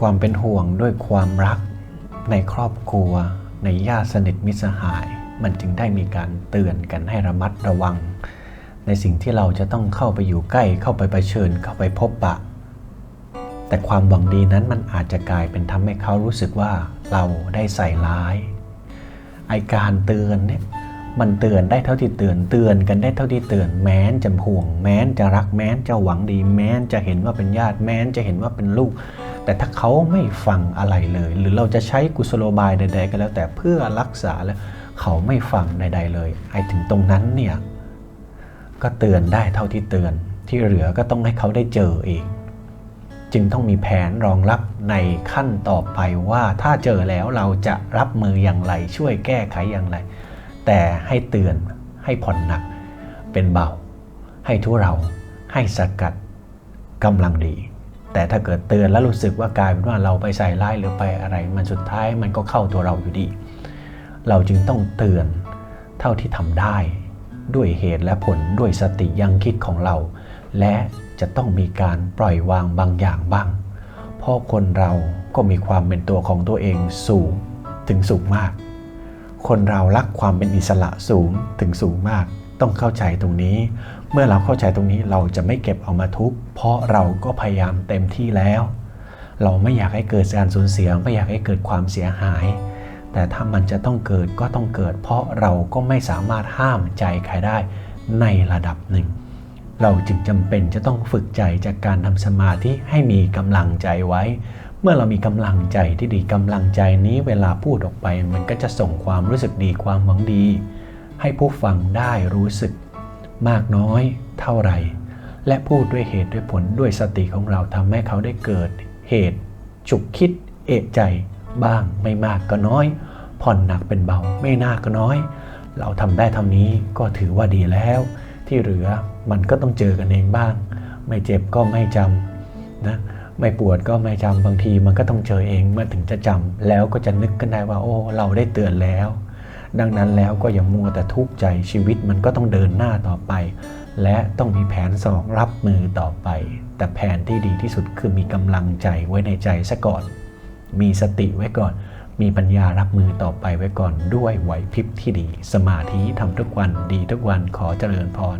ความเป็นห่วงด้วยความรักในครอบครัว ในญาติสนิทมิสหาย มันจึงได้มีการเตือนกันให้ระมัดระวัง ในสิ่งที่เราจะต้องเข้าไปอยู่ใกล้เข้าไปเชิญเข้าไปพบปะ แต่ความหวังดีนั้นมันอาจจะกลายเป็นทำให้เขารู้สึกว่าเราได้ใส่ร้ายไอการเตือนเนี่ยมันเตือนได้เท่าที่เตือนเตือนกันได้เท่าที่เตือนแม้นจะห่วง แม้นจะรักแม้นจะหวังดี แม้นจะเห็นว่าเป็นญาติแม้นจะเห็นว่าเป็นลูก แต่ถ้าเขาไม่ฟังอะไรเลย หรือเราจะใช้กุศโลบายใด ๆ ก็แล้วแต่เพื่อรักษาแล้วเขาไม่ฟังใด ๆ เลยไอถึงตรงนั้นเนี่ยก็เตือนได้เท่าที่เตือน ที่เหลือก็ต้องให้เขาได้เจอเอง จึงต้องมีแผนรองรับในขั้นต่อไปว่าถ้าเจอแล้วเราจะรับมืออย่างไรช่วยแก้ไขอย่างไร แต่ให้เตือนให้ผ่อนหนัก เป็นเบา ให้ทุเราให้สกัดกำลังดี แต่ถ้าเกิดเตือนแล้วรู้สึกว่ากลายเป็นว่าเราไปใส่ร้ายหรือไปอะไร มันสุดท้ายมันก็เข้าตัวเราอยู่ดี เราจึงต้องเตือนเท่าที่ทำได้ด้วยเหตุและผลด้วยสติยังคิดของเรา และจะต้องมีการปล่อยวางบางอย่างบ้าง เพราะคนเราก็มีความเป็นตัวของตัวเองสูงถึงสูงมาก คนเรารักความเป็นอิสระสูงถึงสูงมาก ต้องเข้าใจตรงนี้ เมื่อเราเข้าใจตรงนี้เราจะไม่เก็บเอามาทุกเพราะเราก็พยายามเต็มที่แล้ว เราไม่อยากให้เกิดการสูญเสียไม่อยากให้เกิดความเสียหาย แต่ถ้ามันจะต้องเกิดก็ต้องเกิด เพราะเราก็ไม่สามารถห้ามใจใครได้ในระดับหนึ่ง เราจึงจำเป็นจะต้องฝึกใจจากการทำสมาธิให้มีกำลังใจไว้ เมื่อเรามีกำลังใจที่ดีกำลังใจนี้เวลาพูดออกไป มันก็จะส่งความรู้สึกดีความหวังดี ให้ผู้ฟังได้รู้สึก มากน้อยเท่าไร และพูดด้วยเหตุด้วยผลด้วยสติของเราทำให้เขาได้เกิดเหตุฉุกคิดเอะใจบ้างไม่มากก็น้อย ผ่อนหนักเป็นเบาไม่น่าก็น้อย เราทำได้เท่านี้ก็ถือว่าดีแล้ว ที่เหลือมันก็ต้องเจอกันเองบ้าง ไม่เจ็บก็ไม่จำนะไม่ปวดก็ไม่จำบางทีมันก็ต้องเจอเองเมื่อถึงจะจำแล้วก็จะนึกกันได้ว่า โอ้ เราได้เตือนแล้ว ดังนั้นแล้วก็อย่ามัวแต่ทุกข์ใจชีวิตมันก็ต้องเดินหน้าต่อไป และต้องมีแผนสองรับมือต่อไป แต่แผนที่ดีที่สุดคือมีกำลังใจไว้ในใจซะก่อน มีสติไว้ก่อน มีปัญญารับมือต่อไปไว้ก่อนด้วยไหวพริบที่ดี สมาธิทำทุกวันดีทุกวันขอเจริญพร